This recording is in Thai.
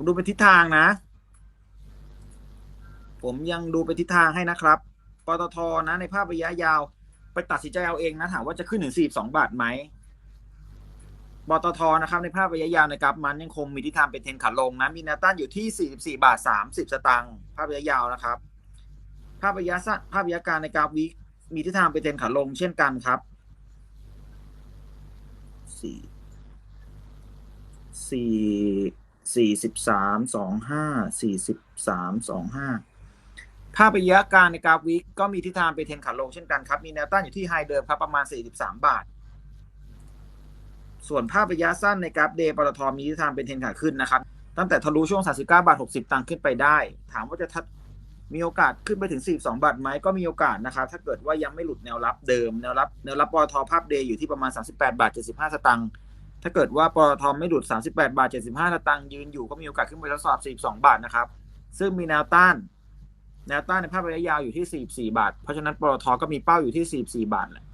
ผมดูไปทิศทางนะ ผมยังดูไปทิศทางให้นะครับปตทนะ ในภาพระยะยาว ไปตัดสินใจเอาเองนะ ถามว่าจะขึ้นถึง42บาทไหมปตทนะครับในภาพระยะยาวในกราฟมันยังคงมีทิศทางเป็นเทรนขาลงนะมีแนวต้านอยู่ที่ 44 บาท 30 สตางค์ภาพระยะยาวนะครับ ภาพระยะสั้นภาพระยะกลางในกราฟวิมีทิศทางเป็นเทรนขาลงเช่นกันครับสี่สี่ สี่สิบสามสองห้าสี่สิบสามสองห้าภาพระยะกลางในกราฟวิกก็มีทิศทางไปเทนขาลงเช่นกันครับ มีแนวต้านอยู่ที่ไฮเดิมครับประมาณสี่สิบสามบาท ส่วนภาพระยะสั้นในกราฟเดย์ปตทมีทิศทางเป็นเทนขาขึ้นนะครับ ตั้งแต่ทะลุช่วง 39 บาท 60 ตังค์ขึ้นไปได้ ถามว่าจะทัดมีโอกาสขึ้นไปถึง 42 บาทไหมก็มีโอกาสนะครับ ถ้าเกิดว่ายังไม่หลุดแนวรับเดิม แนวรับแนวรับปตทภาพเดย์อยู่ที่ประมาณ 38 บาท 75 สตางค์ ถ้าเกิดว่าปตทไม่หลุด38 บาท 75 สตางค์ยืนอยู่ก็มีโอกาสขึ้นไปทดสอบ 42 บาทนะครับ ซึ่งมีแนวต้าน แนวต้านในภาพระยะยาวอยู่ที่ 44 บาท เพราะฉะนั้นปตทก็มีเป้าอยู่ที่ 44 บาทแหละ